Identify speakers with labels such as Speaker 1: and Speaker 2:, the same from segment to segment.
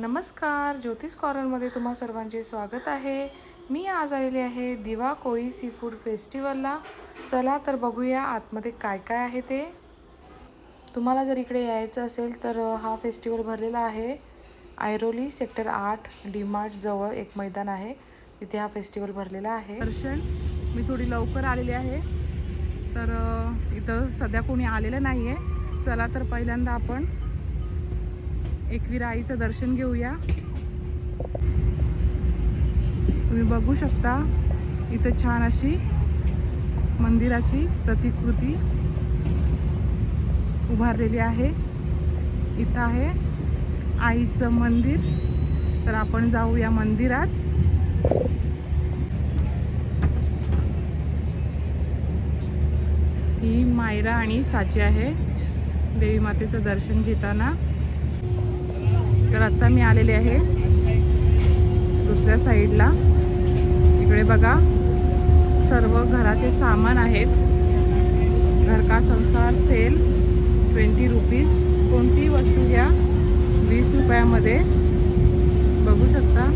Speaker 1: नमस्कार ज्योतिष कॉर्नरमध्ये तुम्हा सर्वांचे स्वागत आहे. मी आज आलेली आहे दिवा कोळी सी फूड फेस्टिवलला. चला तर बघूया आतमध्ये काय काय आहे ते. तुम्हाला जर इकडे यायचं असेल तर हा फेस्टिवल भरलेला आहे. आयरोली सेक्टर आठ डीमार्ट जवळ एक मैदान आहे. तिथे हा फेस्टिवल भरलेला आहे. दर्शन. मी थोडी लवकर आलेली आहे. तर इथं सध्या कोणी आलेलं नाही आहे चला तर पहिल्यांदा आपण एकवीर आईचं दर्शन घेऊया. तुम्ही बघू शकता इथं छान अशी मंदिराची प्रतिकृती उभारलेली आहे. इथं आहे आईचं मंदिर. तर आपण जाऊया मंदिरात. ही मायरा आणि साची आहे देवी मातेचं दर्शन घेताना. तर आता मी आलेले आहे दुसऱ्या साईडला. इकडे बघा सर्व घराचे सामान आहेत. घर का संसार सेल ट्वेंटी रुपीज कोणतीही वस्तू घ्या वीस रुपयामध्ये. बघू शकता.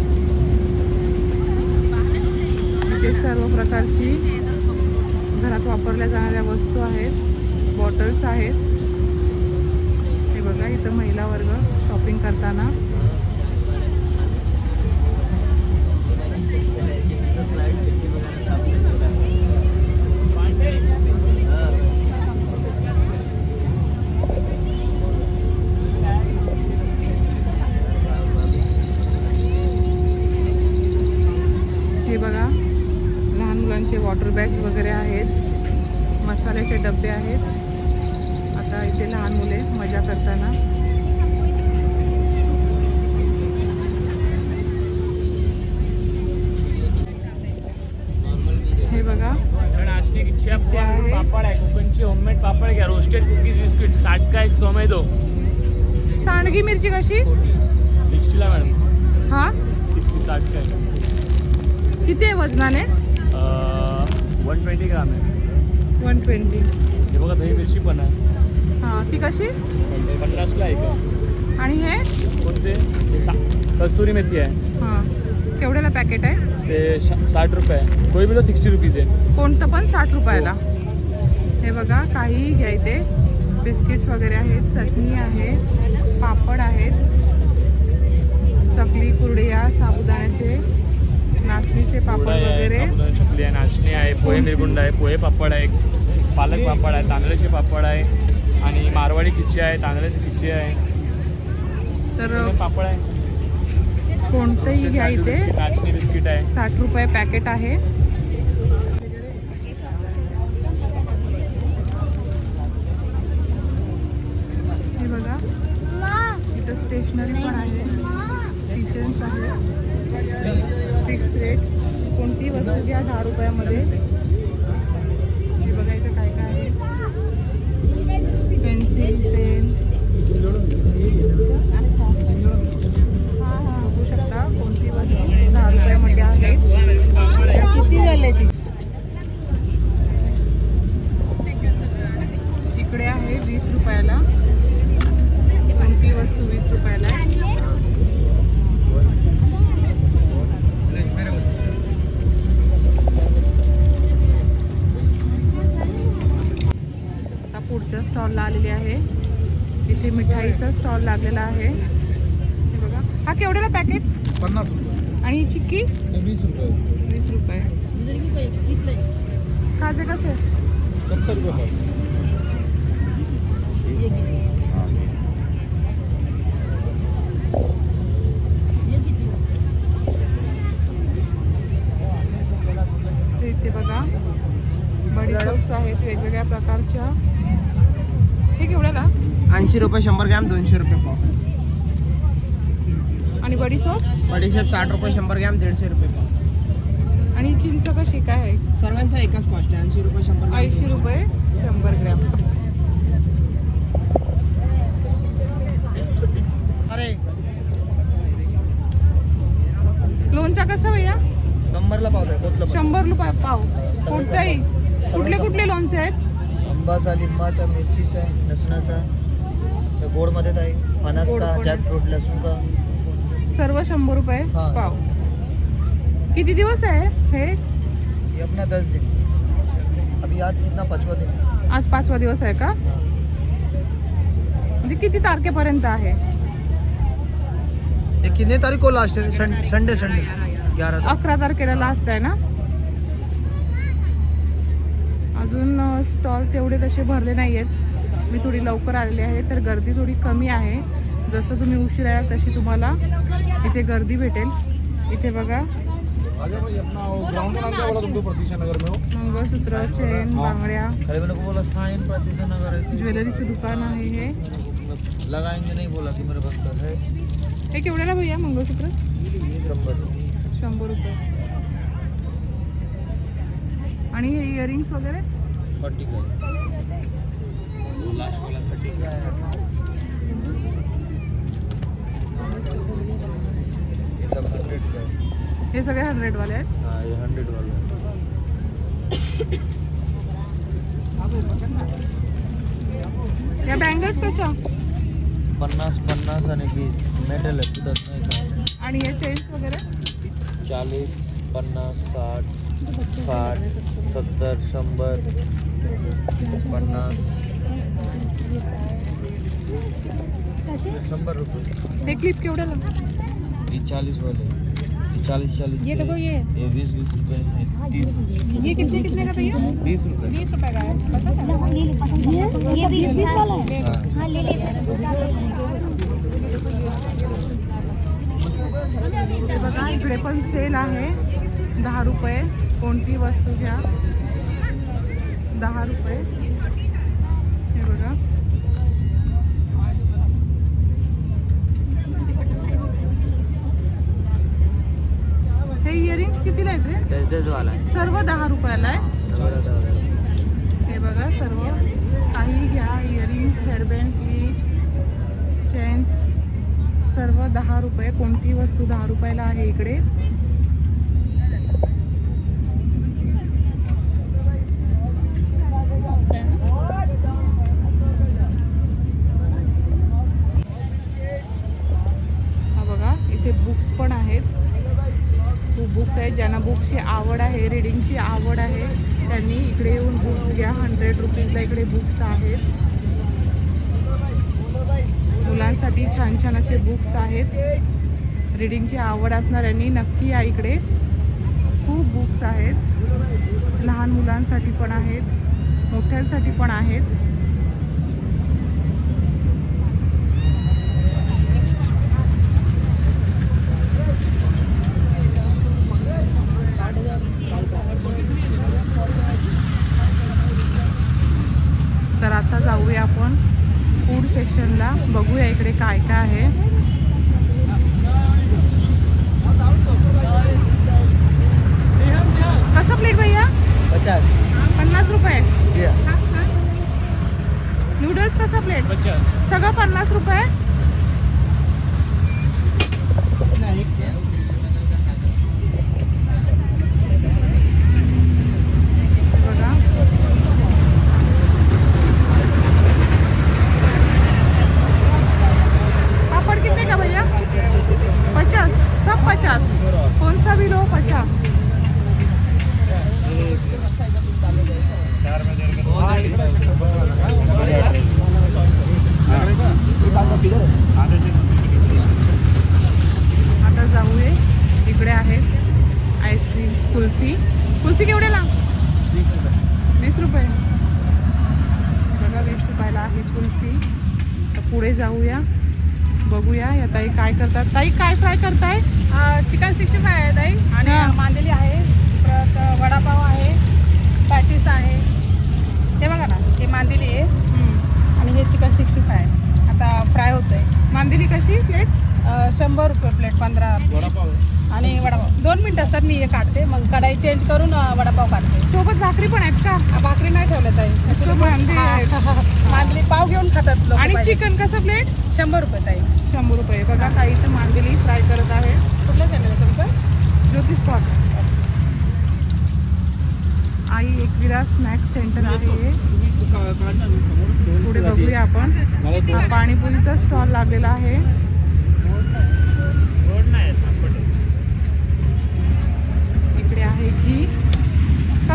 Speaker 1: इथे सर्व प्रकारची घरात वापरल्या जाणाऱ्या वस्तू आहेत बॉटल्स आहेत. हे महिला वर्ग शॉपिंग करताना. हे बघा लहान मुलांचे वॉटर बॅग्स वगैरे
Speaker 2: पापड घ्या रोस्टेड कुकीज बिस्किट साठ का एक सोमेदो
Speaker 1: सांडगी मिरची कशी?
Speaker 2: सिक्स्टीला मॅडम
Speaker 1: हा?
Speaker 2: सिक्स्टी साठ काय
Speaker 1: किती आहे वजनाने?
Speaker 2: वन ट्वेंटी ग्राम आहे.
Speaker 1: One twenty.
Speaker 2: हे बघा दही मिरची पण आहे.
Speaker 1: हां ती कशी?
Speaker 2: पन्नासला आहे. का
Speaker 1: आणि हे?
Speaker 2: कोणते? हे सा कस्तुरी मेथी आहे.
Speaker 1: हां. केवढ्याला पॅकेट आहे?
Speaker 2: से शा- साठ रुपये आहे. कोई भी तो सिक्स्टी रुपीज आहे.
Speaker 1: कोणतं पण साठ रुपयाला. हे बघा काहीही घ्या इथे बिस्किट्स वगैरे आहेत चटणी आहे पापड आहेत. चकली कुरडया साबुदाण्याचे नाचणीचे पापड वगैरे.
Speaker 2: चकली आहे नाचणी आहे पोहे मिरगुंड आहे पोहे पापड आहे पालक पापड आहे तांदळाचे पापड आहे आणि मारवाडी खिची आहे तांदळाची खिची आहे.
Speaker 1: तर
Speaker 2: पापड आहे.
Speaker 1: कोणतंही घ्या इथे
Speaker 2: नाचणी बिस्किट आहे.
Speaker 1: साठ रुपये पॅकेट आहे. बघा. इथं स्टेशनरी पण आहे. किचन्स आहे. फिक्स रेट कोणती वस्तू घ्या दहा रुपयामध्ये. हे बघा इथं काय काय आहे. पेन्सिल पेन हां हां बघू शकता. कोणती वस्तू दहा रुपयामध्ये आहे. किती झाले ती इकडे आहे वीस रुपयाला कोणती वस्तू वीस रुपयाला आहे आता पुढच्या स्टॉलला आलेली आहे इथे मिठाईचा स्टॉल लागलेला आहे. हे बघा. हा केवढ्याला पॅकेट
Speaker 2: पन्नास रुपये.
Speaker 1: आणि ही चिक्की
Speaker 2: वीस रुपये.
Speaker 1: वीस रुपये. काजे कसे?
Speaker 2: सत्तर रुपये
Speaker 1: इथे बघा. बडीशॉप्स आहेत वेगवेगळ्या प्रकारच्या. हे केवढ्याला?
Speaker 3: ऐंशी रुपये शंभर ग्रॅम दोनशे रुपये पाव.
Speaker 1: आणि बडीशॉप?
Speaker 3: बडीशेप साठ रुपये शंभर ग्रॅम दीडशे रुपये पाव.
Speaker 1: आणि चिंच कशी काय आहे?
Speaker 3: सर्वांचा एकच कॉस्ट आहे ऐंशी रुपये शंभर
Speaker 1: ऐंशी रुपये शंभर ग्रॅम.
Speaker 3: अरे.
Speaker 1: लोणचा कसा भैया?
Speaker 3: शंभरला पाव
Speaker 1: शंभर रुपये पाव. कोणताही कुठले कुठले लोणचे आहेत?
Speaker 3: आंबाचा लिंबाचा मिरचीचा लसणाचा गोडमध्ये आहे. फणस
Speaker 1: गोड
Speaker 3: का. जॅकफ्रूट लसूण का?
Speaker 1: सर्व शंभर रुपये?
Speaker 4: हाँ
Speaker 1: पाव। किती दिवस आहे हे?
Speaker 4: ये अपना दस दिन. अभी आज कितना पाँचवा दिन है?
Speaker 1: आज पाचवा दिवस आहे का?
Speaker 4: हाँ।
Speaker 1: म्हणजे किती तारखेपर्यंत आहे?
Speaker 4: ये कितने तारीख को लास्ट है? सन- संडे संडे ग्यारह तारीख.
Speaker 1: अकरा तारखेला लास्ट आहे ना? अजून स्टॉल तेवढे तसे भरले नाही आहेत मी थोडी लवकर आलेली आहे तर गर्दी थोडी कमी आहे. जसं तुम्ही उशीर आहे तशी तुम्हाला इथे गर्दी भेटेल. इथे बघा. मंगळसूत्र चेन बांगड्या.
Speaker 4: ज्वेलरीचं बोला
Speaker 1: दुकान आहे हे.
Speaker 4: लगाएंगे नहीं बोला कि मेरे पास कल है
Speaker 1: हे केवढ्याला भैया मंगळसूत्र?
Speaker 4: शंभर
Speaker 1: शंभर रुपये. आणि हे इयरिंग्स वगैरे?
Speaker 4: का ये सब हंड्रेड का? है
Speaker 1: सगळे हंड्रेडवाले आहेत?
Speaker 4: हाँ ये हंड्रेड वाला.
Speaker 1: या बँगल्स कशा?
Speaker 4: पन्नास पन्नास आणि वीस. मेटल आहे नाही का?
Speaker 1: आणि हे चेन्स वगैरे?
Speaker 4: चाळीस पन्नास साठ साठ सत्तर शंभर पन्नास. शंभर रुपये
Speaker 1: हे क्लिप केवढ्याला
Speaker 4: ये चालीस वाले। ये चालीस चालीस
Speaker 1: ये देखो ये।
Speaker 4: ये बीस बीस रुपये ये तीस।
Speaker 1: ये कितने कितने का भैया?
Speaker 4: बीस रुपये
Speaker 1: बीस रुपए का है। पता है?
Speaker 5: ये ये बीस बीस वाला है?
Speaker 4: हाँ
Speaker 5: हाँ ले ले।
Speaker 1: हे बघा इकडे पण सेल आहे. दहा रुपये. कोणती वस्तू घ्या? दहा रुपये. कितीला आहेत रे
Speaker 4: तेच तेच वाला आहे?
Speaker 1: सर्व दहा रुपयाला आहे. हे बघा सर्व. काही घ्या इयरिंग्स हेअरबँड क्लिप्स चेन्स सर्व दहा रुपये. कोणती वस्तू दहा रुपयाला आहे इकडे हा बघा इथे बुक्स पण आहेत खूप बुक्स आहेत ज्यांना बुक्सची आवड आहे रिडिंगची आवड आहे त्यांनी इकडे येऊन बुक्स घ्या हंड्रेड रुपीजला इकडे बुक्स आहेत मुलांसाठी छान छान असे बुक्स आहेत रिडिंगची आवड असणाऱ्यांनी नक्की या इकडे खूप बुक्स आहेत. लहान मुलांसाठी पण आहेत. मोठ्यांसाठी पण आहेत तर आता जाऊया आपण फूड सेक्शनला बघूया इकडे काय काय आहे कसं प्लेट भैया
Speaker 4: पचास
Speaker 1: पन्नास रुपये
Speaker 4: ये
Speaker 1: नूडल्स कसं प्लेट
Speaker 2: पचास
Speaker 1: सगळं पन्नास रुपये बघा पापड़ कितने का भैया पचास सब पचास कौन सा भी लो पचास आता जाऊया इकडे आहेत आईस्क्रीम कुल्फी कुल्फी केवढ्याला वीस रुपये बघा वीस रुपयाला आहे कुल्फी तर पुढे जाऊया बघूया या ताई काय करतात ताई काय फ्राय करताय
Speaker 6: चिकन सिक्स्टी फाय आहे ताई आणि
Speaker 1: हा.
Speaker 6: मांदेली आहे परत वडापाव आहे पॅटीस आहे हे बघा ना हे मांदेली आहे
Speaker 1: हम्म.
Speaker 6: आणि हे चिकन सिक्स्टी फाय आता फ्राय होतं आहे
Speaker 1: मांदेली कशी प्लेट
Speaker 6: शंभर रुपये प्लेट पंधरा आणि वडापाव दोन मिनटं सर मी हे काढते मग कढाई चेंज करून वडापाव काढते.
Speaker 1: सोबत भाकरी पण आहेत का?
Speaker 6: आ, भाकरी नाही ठेवलं ताई.
Speaker 1: नुसतं मांदेली आहेत.
Speaker 6: मांदेली पाव घेऊन खातात लोक
Speaker 1: आणि चिकन कसं प्लेट
Speaker 6: शंभर रुपये ताई.
Speaker 1: शंभर रुपये. बघा ताई तर मांदेली फ्राय करत आहे.
Speaker 6: कुठलं चॅनल आहे तुमचं?
Speaker 1: ज्योतिष spot Aai Ekvira snack centre आहे. पुढे बघूया आपण. हा पाणीपुरीचा स्टॉल लागलेला आहे.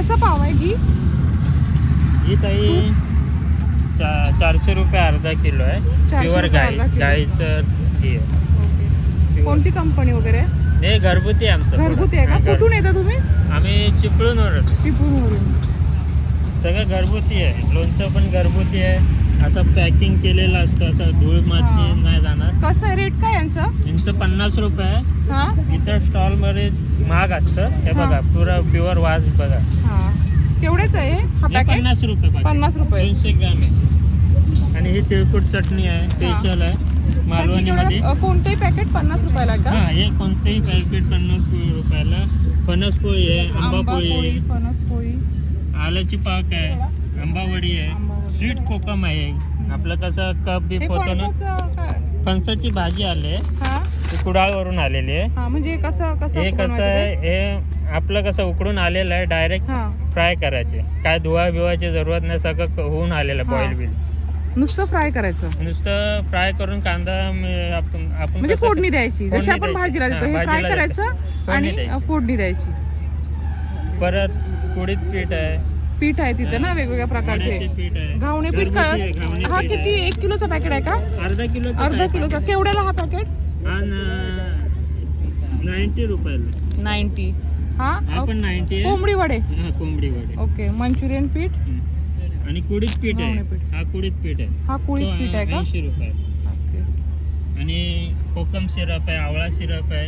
Speaker 7: कसा पाव आहे घी ही
Speaker 1: ताई
Speaker 7: चारशे
Speaker 1: रुपये अर्धा किलो
Speaker 7: आहे. प्युअर गाय
Speaker 1: गायचं आहे. कोणती कंपनी वगैरे?
Speaker 7: आहे? नाही घरगुती आहे आमचं
Speaker 1: घरगुती आहे का? कुठून येता तुम्ही?
Speaker 7: आम्ही चिपळून
Speaker 1: टिपूरवरून
Speaker 7: सगळं घरगुती आहे. लोणचं पण घरगुती आहे. असं पॅकिंग केलेलं असतं. असं धूळ माती नाही जाणार.
Speaker 1: कसं रेट काय यांचं?
Speaker 7: यांचं पन्नास रुपये आहे.
Speaker 1: हा?
Speaker 7: इतर स्टॉलमध्ये महाग असतं. हे. बघा पुरा प्युअर वास बघा.
Speaker 1: हा. केवढेच आहे? हे? पॅकेट
Speaker 7: पन्नास रुपये.
Speaker 1: पन्नास रुपये.
Speaker 7: दोनशे ग्रॅम आहे. आणि ही तिळकुट चटणी आहे स्पेशल आहे मालवणीमध्ये.
Speaker 1: अ, कोणतेही पॅकेट पन्नास रुपयाला
Speaker 7: हा हे कोणतेही पॅकेट पन्नास रुपयाला. फणस पोळी आहे आंबा पोळी आहे.
Speaker 1: फणस पोळी
Speaker 7: आल्याची पाक आहे आंबावडी आहे. स्वीट कोकम आहे. आपलं कसं कप बी होतं ना.
Speaker 1: फणसाचं
Speaker 7: भाजी आली कुडाळवरून आलेली आहे.
Speaker 1: हा म्हणजे कसं कसं
Speaker 7: हे कसं आहे? हे आपलं कसं उकडून आलेलं आहे डायरेक्ट
Speaker 1: हा.
Speaker 7: फ्राय करायचे. काय धुवा बिवायची जरूरत नाही सगळं होऊन आलेलं
Speaker 1: हा.
Speaker 7: Boil bill.
Speaker 1: नुसतं फ्राय करायचं?
Speaker 7: नुसतं फ्राय करून कांदा म- आपण आपण
Speaker 1: म्हणजे
Speaker 7: कसं-
Speaker 1: फोडणी द्यायची. जशी
Speaker 7: फोडणी
Speaker 1: आपण
Speaker 7: द्यायची.
Speaker 1: भाजीला देतो
Speaker 7: हा,
Speaker 1: हे फ्राय
Speaker 7: भाजीला
Speaker 1: करायचं.
Speaker 7: फोडणी
Speaker 1: आणि
Speaker 7: द्यायची.
Speaker 1: फोडणी द्यायची.
Speaker 7: परत कुडीत पीठ आहे.
Speaker 1: पीठ आहे तिथं ना वेगवेगळ्या प्रकारचे.
Speaker 7: वड्याचे पीठ आहे.
Speaker 1: घावणे हा
Speaker 7: पीठ
Speaker 1: किती?
Speaker 7: आहे.
Speaker 1: एक किलोचं पॅकेट आहे का?
Speaker 7: अर्धा किलो
Speaker 1: अर्धा किलोचा. केवढ्याला हा पॅकेट
Speaker 7: नाईन्टी रुपयाला.
Speaker 1: नाईन्टी. हा?
Speaker 7: हा पण नाईन्टी
Speaker 1: कोंबडी वडे?
Speaker 7: हा कोंबडी वडे.
Speaker 1: ओके मंचुरियन पीठ.
Speaker 7: आणि कुडीत पीठ आहे. हा कुडीत पीठ आहे.
Speaker 1: हा कुळीत पीठ आहे का?
Speaker 7: ऐंशी रुपये.
Speaker 1: ओके.
Speaker 7: आणि कोकम सिरप आहे आवळा सिरप आहे.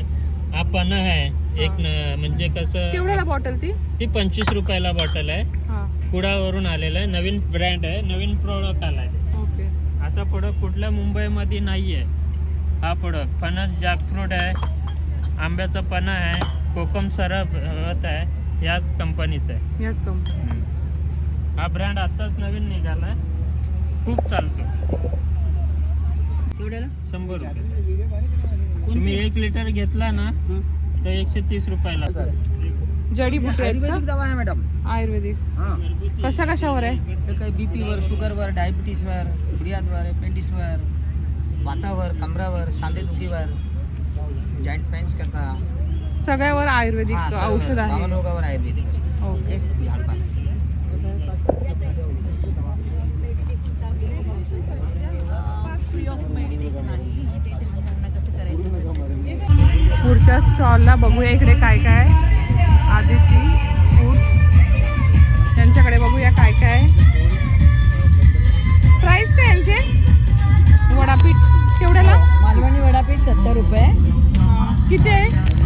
Speaker 7: हा पन्ह आहे. एक न- म्हणजे कसं
Speaker 1: केवढ्याला बॉटल ती?
Speaker 7: ती पंचवीस रुपयाला बॉटल आहे.
Speaker 1: हा.
Speaker 7: कुडावरून आलेलं आहे. नवीन ब्रँड आहे. नवीन प्रोडक्ट आला आहे
Speaker 1: ओके.
Speaker 7: असा प्रोडक्ट कुठल्या मुंबईमध्ये नाही आहे हा प्रोडक्ट फणस जॅकफ्रूट आहे. आंब्याचं पन्हा आहे. कोकम सरप आहे. याच कंपनीचं आहे.
Speaker 1: याच कंपनी
Speaker 7: हा ब्रँड आताच नवीन निघाला आहे. खूप चालतो. शंभर रुपये. तुम्ही एक लिटर घेतला ना तर एकशे तीस रुपयाला.
Speaker 1: जडीबुटी
Speaker 3: आयुर्वेदिक
Speaker 1: का?
Speaker 3: दवा आहे मॅडम.
Speaker 1: आयुर्वेदिक.
Speaker 3: हां.
Speaker 1: कशा कशावर आहे?
Speaker 3: हे काही बी पीवर शुगरवर डायबिटीसवर बिर्यादवर एपेंडिसवर वातावर कमरावर सांधेदुखीवर जॉईंट पेन्स करता.
Speaker 1: सगळ्यावर आयुर्वेदिक
Speaker 3: हां, सर्व
Speaker 1: औषध आहे.
Speaker 3: बावनरोगावर आयुर्वेदिक असतं
Speaker 1: ओके. पुढच्या स्टॉलला बघूया इकडे काय काय. आहे. आदिती फूड. त्यांच्याकडे बघूया काय काय. आहे. प्राइस काय यांचे? वडापीठ किती आहे?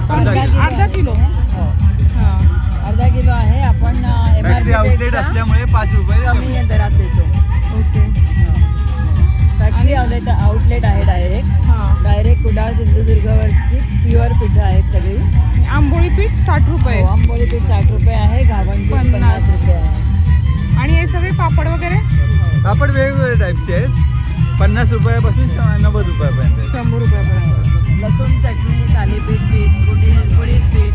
Speaker 8: अर्धा किलो.
Speaker 1: अर्धा किलो.
Speaker 8: हो.
Speaker 1: हा.
Speaker 8: अर्धा किलो आहे. आपण पेक्षा
Speaker 9: असल्यामुळे पाच रुपये
Speaker 8: कमी. दरात देतो.
Speaker 1: ओके.
Speaker 8: फॅक्टरी आउटलेट आउटलेट आहे डायरेक्ट
Speaker 1: हा.
Speaker 8: डायरेक्ट कुडाळ सिंधुदुर्गवरची प्युअर पिठं आहेत सगळी.
Speaker 1: आंबोळी पीठ साठ रुपये.
Speaker 8: हो, आंबोळी पीठ साठ रुपये आहे. घावण पीठ
Speaker 1: पन्नास.
Speaker 8: रुपये आहे.
Speaker 1: आणि हे सगळे पापड वगैरे?
Speaker 9: कापड वेगवेगळ्या टाईपचे आहेत. पन्नास रुपयापासून नव्वद रुपयापर्यंत.
Speaker 1: शंभर रुपयापर्यंत.
Speaker 8: लसूण चटणी थालीपीठ पीठ कुटी कुडीत पीठ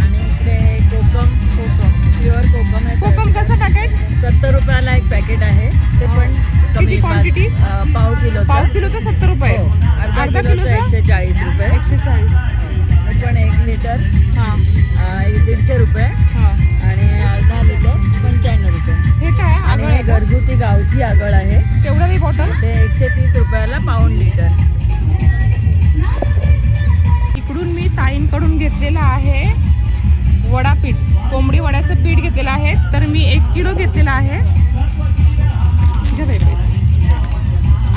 Speaker 8: आणि इकडे हे कोकम कोकम प्युअर कोकम आहे
Speaker 1: कोकम कसं पॅकेट
Speaker 8: सत्तर रुपयाला एक पॅकेट आहे. ते पण
Speaker 1: किती
Speaker 8: कमी
Speaker 1: quantity?
Speaker 8: पाच- अं, पाव किलोचं.
Speaker 1: पाव किलोचं सत्तर रुपये.
Speaker 8: हो. अर्धा
Speaker 1: अर्धा
Speaker 8: किलोचं
Speaker 1: किलोचं?
Speaker 8: एकशे चाळीस रुपये.
Speaker 1: एकशे चाळीस
Speaker 8: हे पण एक लिटर
Speaker 1: हा.
Speaker 8: अं, हे दीडशे रुपये.
Speaker 1: हा.
Speaker 8: आणि अर्धा लिटर पंच्याण्णव रुपये.
Speaker 1: हे काय?
Speaker 8: आणि
Speaker 1: आगळ
Speaker 8: हे
Speaker 1: आहे का?
Speaker 8: घरगुती गावठी आगळ आहे.
Speaker 1: केवढं ही बॉटल
Speaker 8: ते एकशे तीस रुपयाला पाऊंड लिटर
Speaker 1: ताईंकडून घेतलेलं आहे वडापीठ. कोंबडी वड्याचं पीठ घेतलेलं आहे. तर मी एक किलो घेतलेलं आहे.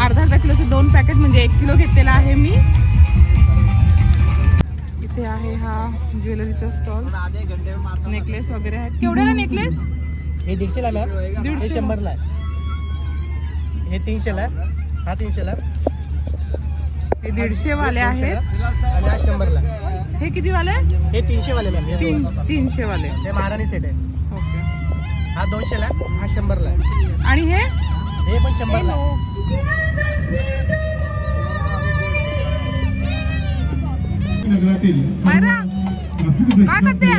Speaker 1: अर्धा अर्धा किलोचे दोन पॅकेट म्हणजे एक किलो घेतलेला आहे मी. इथे आहे हा ज्वेलरीचा स्टॉल. नेकलेस वगैरे आहेत. केवढ्याला नेकलेस?
Speaker 3: हे दीडशेला मॅम हे
Speaker 1: दीडशे
Speaker 3: शंभरला आहे. हे तीनशेला हा तीनशेला.
Speaker 1: हे दीडशे वाले आहेत.
Speaker 3: शंभरला.
Speaker 1: हे किती वाले
Speaker 3: हे तीनशे वाले मॅम हे
Speaker 1: तीन
Speaker 3: दोन.
Speaker 1: तीनशे वाले
Speaker 3: हे महाराणी सेट आहे.
Speaker 1: ओके.
Speaker 3: हा दोनशेला आहे हा शंभरला आहे.
Speaker 1: आणि हे?
Speaker 3: हे पण शंभरला आहे.
Speaker 1: मायरा काय करते?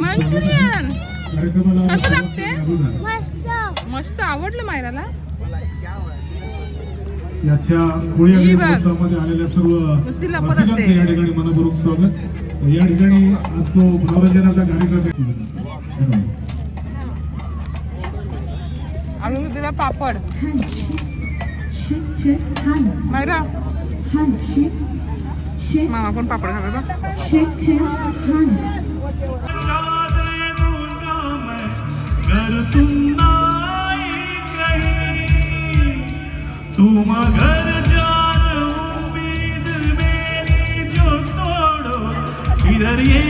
Speaker 1: मंचुरियन कसं लागते? मस्त. आवडलं मायराला?
Speaker 10: याच्या होळी
Speaker 1: ही
Speaker 10: आणि. महोत्सवामध्ये आलेल्या सर्व रसिकांचे. या ठिकाणी मनपूर्वक स्वागत. या ठिकाणी आज जो मनोरंजनाचा कार्यक्रम
Speaker 1: तुला
Speaker 10: प्युअर पापड. मायरा. मामा पण पापड बा
Speaker 11: तुम उम्मीद मेरी जो तोड़ो इधर ये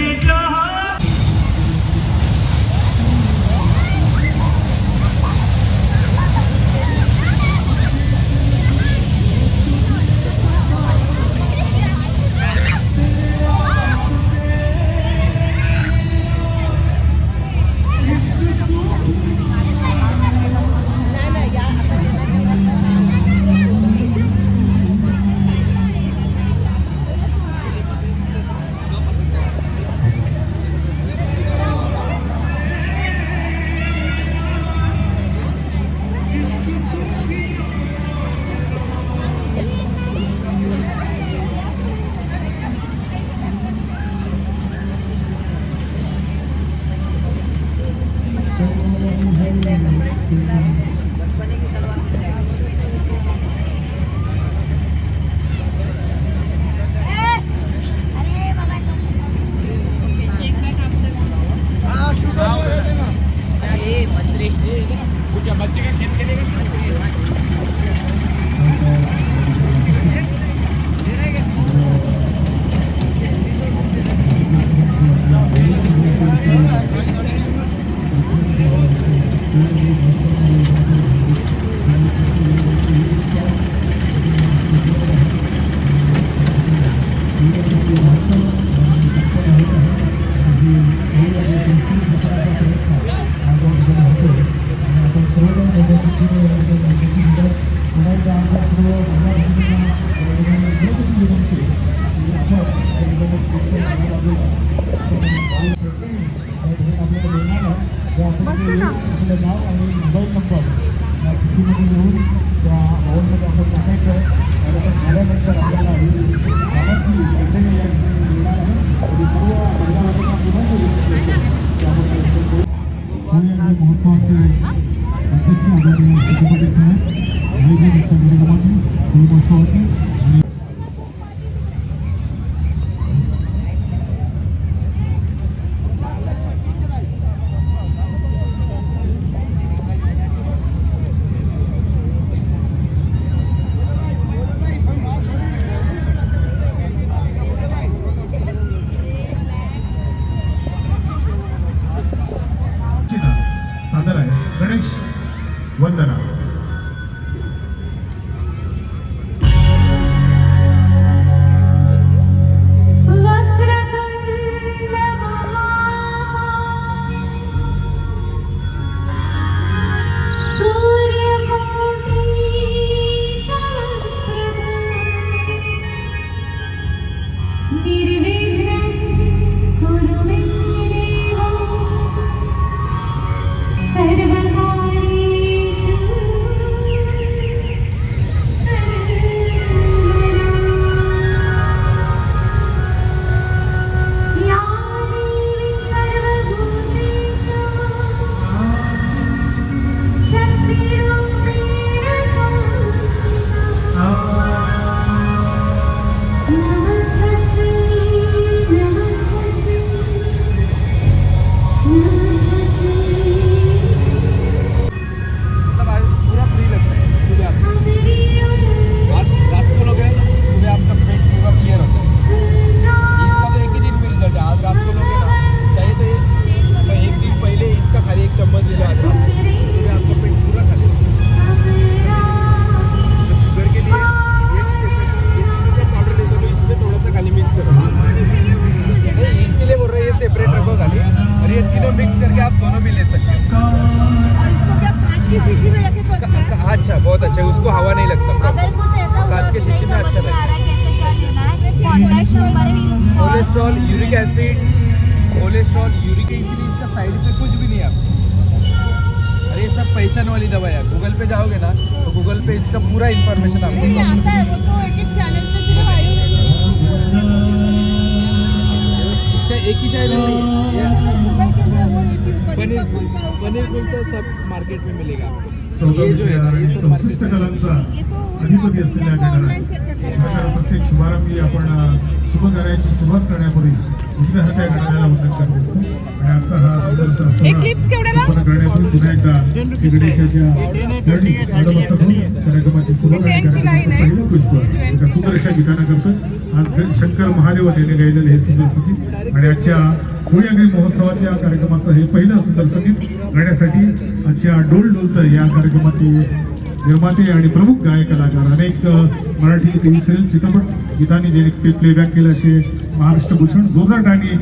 Speaker 9: Sino? Sino? Sino? Sino? Sino? Sino? Sino? Sino? Sino? इसका पूरा इन्फॉर्मेशन आपको
Speaker 10: नहीं आता है वो तो एक एक चैनल पे सिर्फ आयुर्वेद
Speaker 9: इसका एक ही चैनल है
Speaker 10: के ही
Speaker 9: पनीर
Speaker 10: का
Speaker 9: फूल
Speaker 10: फूल का ऊपर
Speaker 9: पनीर
Speaker 10: का
Speaker 9: फूल
Speaker 10: फूल
Speaker 9: तो
Speaker 10: का
Speaker 9: सब मार्केट में मिलेगा आपको।
Speaker 10: चौदा आणि चौसष्ट कलांचा अधिपती असलेल्या प्रत्येक शुभारंभी आपण शुभ कार्याची सुरुवात करण्यापूर्वी हा सुंदर अशा गीतानं करतो आज शंकर महादेव यांनी गायलेलं हे सुंदर संगीत आणि आजच्या होळी महोत्सवाच्या कार्यक्रमाचं हे पहिलं सुंदर संगीत गाण्यासाठी आजच्या डोल डोलतं या कार्यक्रमाचे निर्माते आणि प्रमुख गायक कलाकार अनेक मराठी टीव्ही सिरियल चित्रपट गीतांनी जे प्लेबॅक केलं असे महाराष्ट्र भूषण जोरदार आणि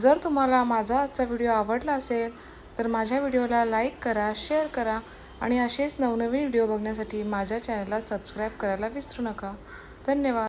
Speaker 1: जर तुम्हाला माझा आजचा व्हिडिओ आवडला असेल तर माझ्या व्हिडिओला लाईक करा शेअर करा आणि असेच नवनवीन व्हिडिओ बघण्यासाठी माझ्या चॅनलला सबस्क्राईब करायला विसरू नका. धन्यवाद.